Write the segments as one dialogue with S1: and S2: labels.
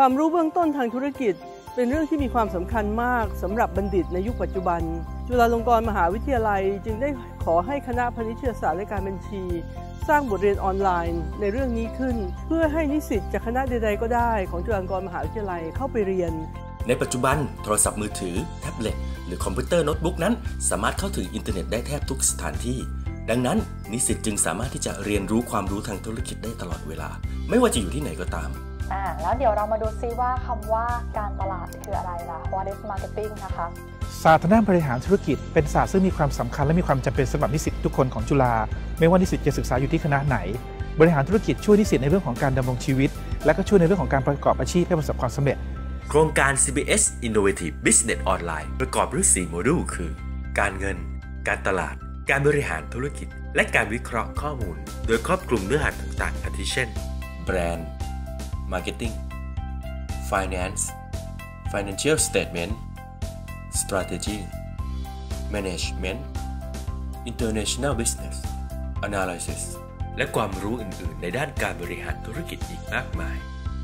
S1: ความรู้เบื้องต้นทางธุรกิจ เป็นเรื่องที่มีความสำคัญมากสำหรับบัณฑิตในยุคปัจจุบัน จุฬาลงกรณ์มหาวิทยาลัย จึงได้ขอให้คณะพาณิชยศาสตร์และการบัญชี สร้างบทเรียนออนไลน์ในเรื่องนี้ขึ้น เพื่อให้นิสิตจากคณะใดๆก็ได้ ของจุฬาลงกรณ์มหาวิทยาลัยเข้าไปเรียน
S2: ในปัจจุบันโทรศัพท์มือถือ แท็บเล็ตหรือคอมพิวเตอร์โน้ตบุ๊กนั้น สามารถเข้าถึงอินเทอร์เน็ตได้แทบทุกสถานที่ดังนั้นนิสิตจึงสามารถที่จะเรียนรู้ความรู้ทางธุรกิจได้ตลอดเวลา ไม่ว่าจะอยู่ที่ไหนก็ตาม
S3: อ่าแล้วเดี๋ยวเรามาดูซิว่าคำว่าการตลาดคืออะไรล่ะ What is marketing นะคะ
S4: ศาสตร์ทางด้านบริหารธุรกิจ เป็นศาสตร์ซึ่งมีความสำคัญและมีความจำเป็นสำหรับนิสิตทุกคนของจุฬาไม่ว่านิสิตจะศึกษาอยู่ที่คณะไหน บริหารธุรกิจช่วยนิสิตในเรื่องของการดำรงชีวิต และก็ช่วยในเรื่องของการประกอบอาชีพให้ประสบความสำเร็จ
S2: โครงการ CBS Innovative Business Online ประกอบด้วย 4 โมดูลคือ การเงิน การตลาด การบริหารธุรกิจ และการวิเคราะห์ข้อมูล โดยครอบคลุมเนื้อหาต่างๆอาทิเช่น แบรนด์ Marketing Finance Financial Statement Strategy Management International Business Analysis และความรู้อื่น ๆ ในด้านการบริหารธุรกิจอีกมากมาย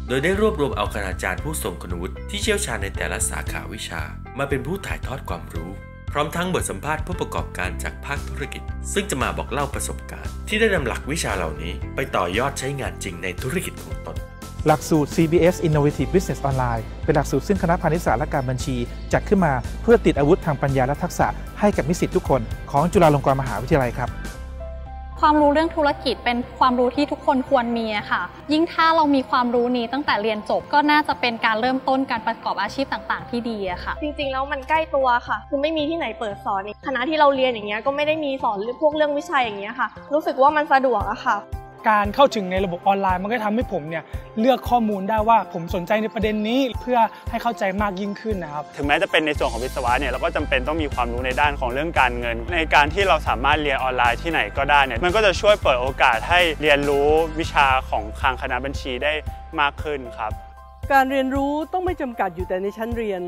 S2: โดยได้รวบรวมเอาคณาจารย์ผู้ทรงคุณวุฒิที่เชี่ยวชาญในแต่ละสาขาวิชา มาเป็นผู้ถ่ายทอดความรู้พร้อมทั้งบทสัมภาษณ์ผู้ประกอบการจากภาคธุรกิจ ซึ่งจะมาบอกเล่าประสบการณ์ ที่ได้นำหลักวิชาเหล่านี้ ไปต่อยอดใช้งานจริงในธุรกิจของตน
S4: หลักสูตร CBS Innovative Business Online เป็นหลักสูตรซึ่งคณะพาณิชยศาสตร์และการบัญชี จัดขึ้นมาเพื่อติดอาวุธทางปัญญาและทักษะให้กับนิสิตทุกคนของจุฬาลงกรณ์มหาวิทยาลัยครับ
S5: ความรู้เรื่องธุรกิจเป็นความรู้ที่ทุกคนควรมีอะค่ะ ยิ่งถ้าเรามีความรู้นี้ตั้งแต่เรียนจบก็น่าจะเป็นการเริ่มต้นการประกอบอาชีพต่างๆ ที่ดีอะค่ะ
S6: จริงๆแล้วมันใกล้ตัวค่ะ คือไม่มีที่ไหนเปิดสอนคณะที่เราเรียนอย่างเงี้ยก็ไม่ได้มีสอนเรื่องพวกเรื่องวิชาอย่างเงี้ยค่ะ รู้สึกว่ามันสะดวกอะค่ะ
S7: การเข้าถึงในระบบออนไลน์ มันก็ทำให้ผมเนี่ยเลือกข้อมูลได้ว่าผมสนใจในประเด็นนี้เพื่อให้เข้าใจมากยิ่งขึ้นนะครับ
S8: ถึงแม้จะเป็นในส่วนของวิศวะเนี่ยเราก็จำเป็นต้องมีความรู้ในด้านของเรื่องการเงิน ในการที่เราสามารถเรียนออนไลน์ที่ไหนก็ได้เนี่ยมันก็จะช่วยเปิดโอกาสให้เรียนรู้วิชาของทางคณะบัญชีได้มากขึ้นครับ
S1: การเรียนรู้ต้องไม่จำกัดอยู่แต่ในชั้นเรียน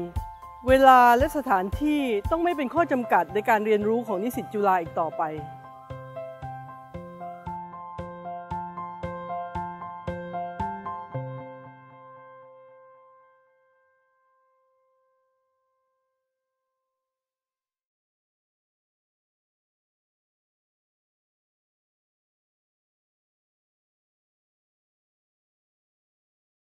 S1: เวลาและสถานที่ต้องไม่เป็นข้อจำกัดในการเรียนรู้ของนิสิตจุฬาอีกต่อไป